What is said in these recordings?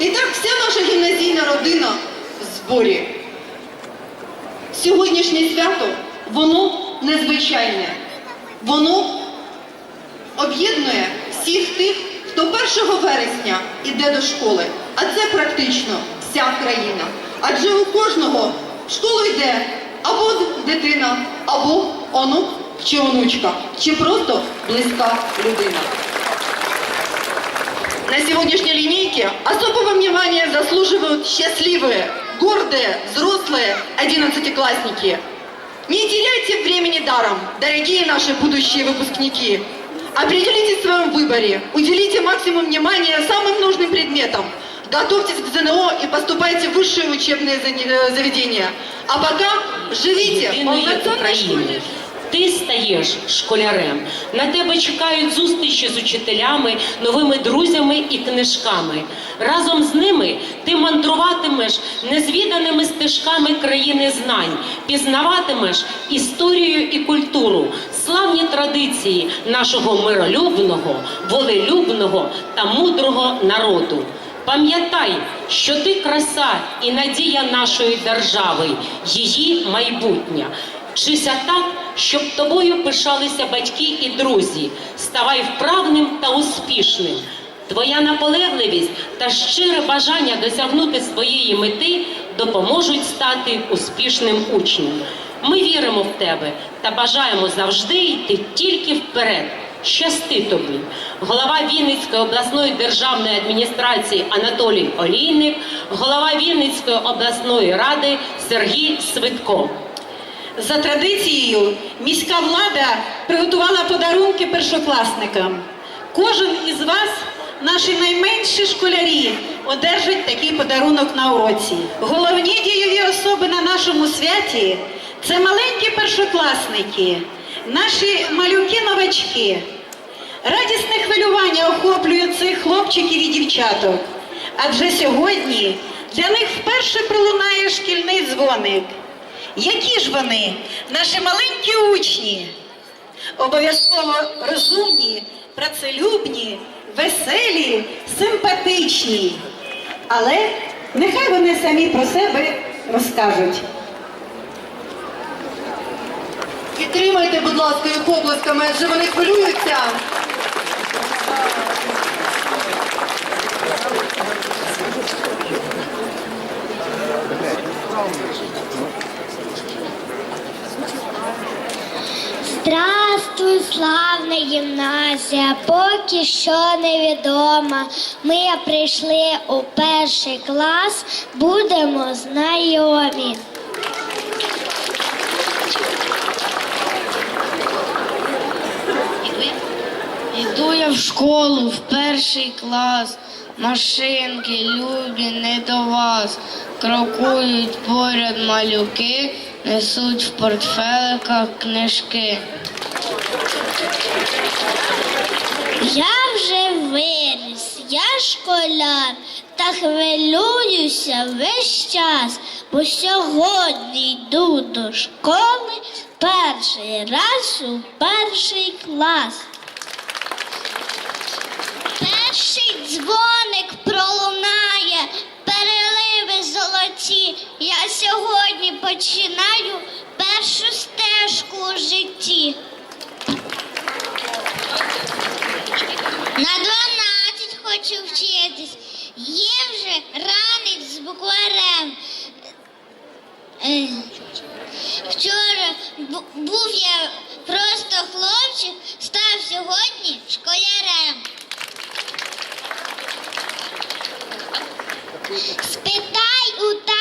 І так вся наша гімназійна родина в зборі. Сьогоднішнє свято, воно незвичайне. Воно об'єднує всіх тих, хто 1 вересня іде до школи. А це практично вся країна. Адже у кожного в школу йде або дитина, або онук чи онучка, чи просто близька людина. На сегодняшней линейке особого внимания заслуживают счастливые, гордые, взрослые одиннадцатиклассники. Не теряйте времени даром, дорогие наши будущие выпускники. Определитесь в своем выборе, уделите максимум внимания самым нужным предметам. Готовьтесь к ЗНО и поступайте в высшие учебные зане- э, заведения. А пока живите Єдиної полноценной України. жизнью. Ти стаєш школярем. На тебе чекають зустрічі з учителями, новими друзями і книжками. Разом з ними ти мандруватимеш незвіданими стежками країни знань, пізнаватимеш історію і культуру, славні традиції нашого миролюбного, волелюбного та мудрого народу. Пам'ятай, що ти краса і надія нашої держави, її майбутнє. Вчися так, щоб тобою пишалися батьки і друзі. Ставай вправним та успішним. Твоя наполегливість та щире бажання досягнути своєї мети допоможуть стати успішним учнем. Ми віримо в тебе та бажаємо завжди йти тільки вперед. Щасти тобі, голова Вінницької обласної державної адміністрації Анатолій Олійник, голова Вінницької обласної ради Сергій Свитко. За традицією, міська влада приготувала подарунки першокласникам. Кожен із вас, наші найменші школярі, одержать такий подарунок на уроці. Головні дієві особи на нашому святі це маленькі першокласники, наші малюки-новачки. Радісне хвилювання охоплює цих хлопчиків і дівчаток. Адже сьогодні для них вперше пролунає шкільний дзвоник. Які ж вони, наші маленькі учні? Обов'язково розумні, працелюбні, веселі, симпатичні. Але нехай вони самі про себе розкажуть. Підтримайте, будь ласка, їх обласками, адже вони хвилюються. Здравствуй, славна гімназія, поки що невідома. Ми прийшли у перший клас, будемо знайомі. Іду я в школу в перший клас. Машинки любі не до вас. Крокують поряд малюки, несуть в портфеликах книжки. Я вже виріс, я школяр, та хвилююся весь час, бо сьогодні йду до школи перший раз у перший клас. Перший дзвоник пролунає, переливи золоті. Я сьогодні починаю першу стежку у житті. На 12 хочу вчитись. Є вже ранець з букварем. Е, Вчора був я просто хлопчик, став сьогодні школярем. Спитай у тата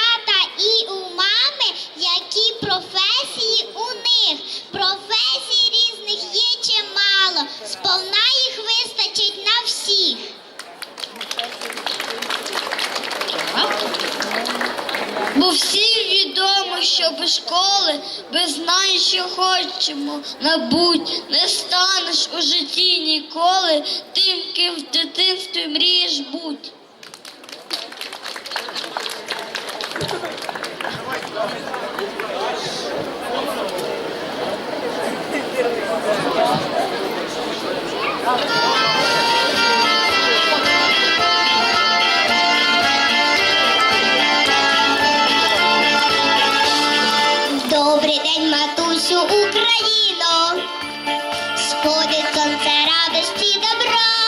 хочемо набуть, не станеш у житті ніколи тим, ким в дитинстві мрієш бути. від матусю Україну сходить сонце радості добра.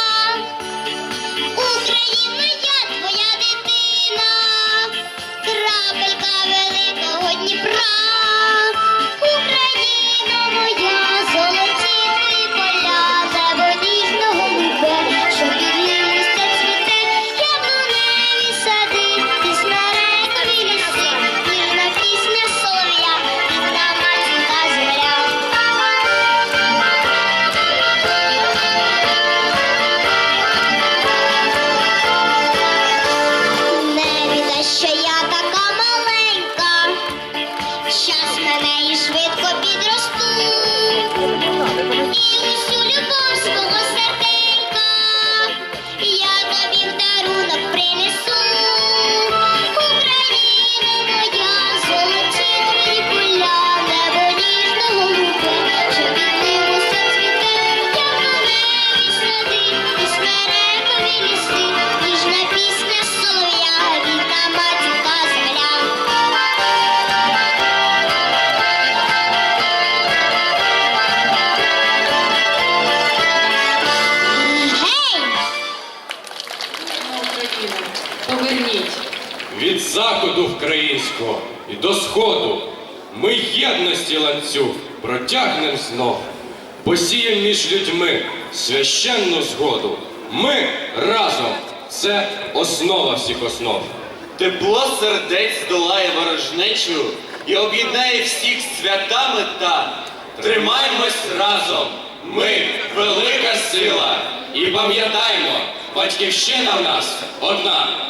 Українського і до сходу. Ми єдності ланцюг протягнем знов, посієм між людьми священну згоду. Ми разом це основа всіх основ. Тепло сердець здолає ворожнечу і об'єднає всіх свята мета. Тримаймось разом. Ми велика сила. І пам'ятаймо, батьківщина в нас одна.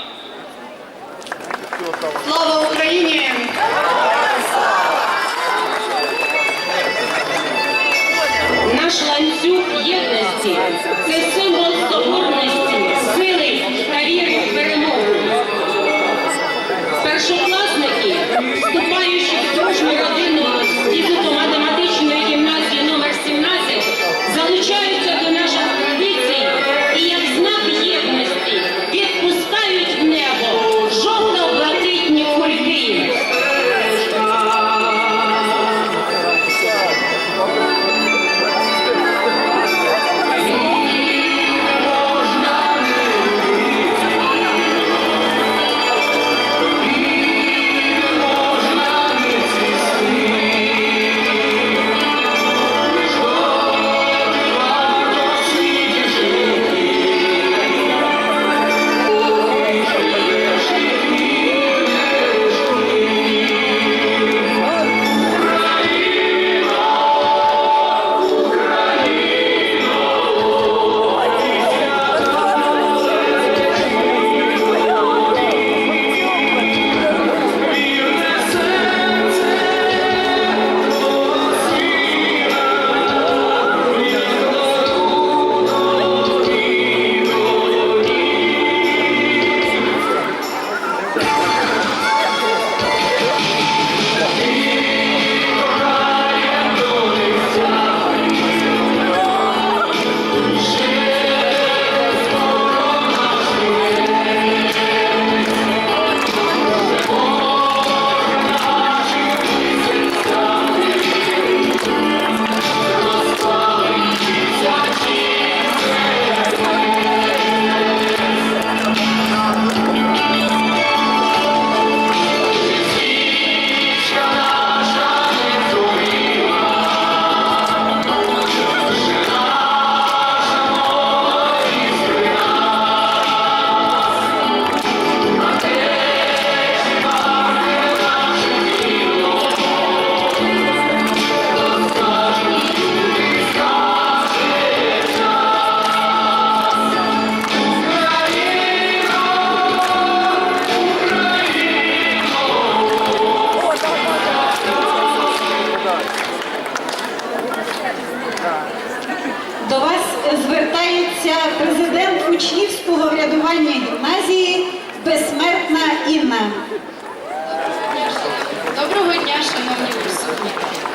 Слава Україні!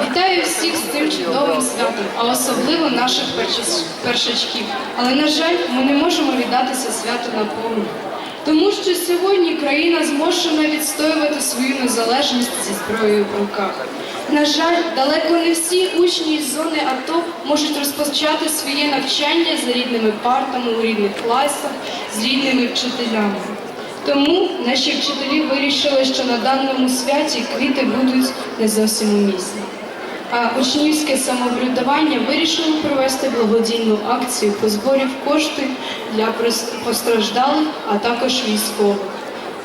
Вітаю всіх з цим чудовим святом, а особливо наших першачків. Але, на жаль, ми не можемо віддатися святу наповну. Тому що сьогодні країна змушена відстоювати свою незалежність зі зброєю в руках. На жаль, далеко не всі учні із зони АТО можуть розпочати своє навчання за рідними партами у рідних класах, з рідними вчителями. Тому наші вчителі вирішили, що на даному святі квіти будуть не зовсім умісні. Учнівське самоврядування вирішило провести благодійну акцію по зборів кошти для постраждалих, а також військових.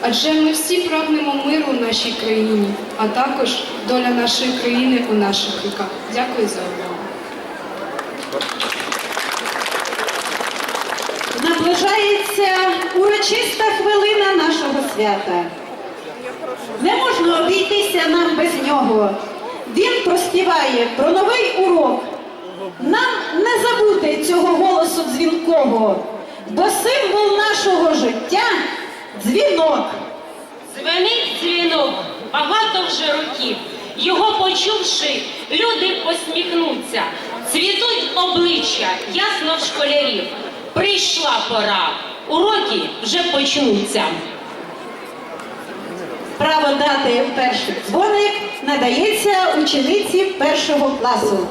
Адже ми всі прагнемо миру в нашій країні, а також доля нашої країни у наших руках. Дякую за увагу. Наближається урочиста хвилина нашого свята. Не можна обійтися нам без нього. Він проспіває про новий урок. Нам не забути цього голосу дзвінкого, бо символ нашого життя дзвінок. Дзвенить дзвінок багато вже років. Його почувши, люди посміхнуться, цвітуть обличчя, ясно в школярів. Прийшла пора, уроки вже почнуться. Право дати перший дзвоник надається учениці першого класу.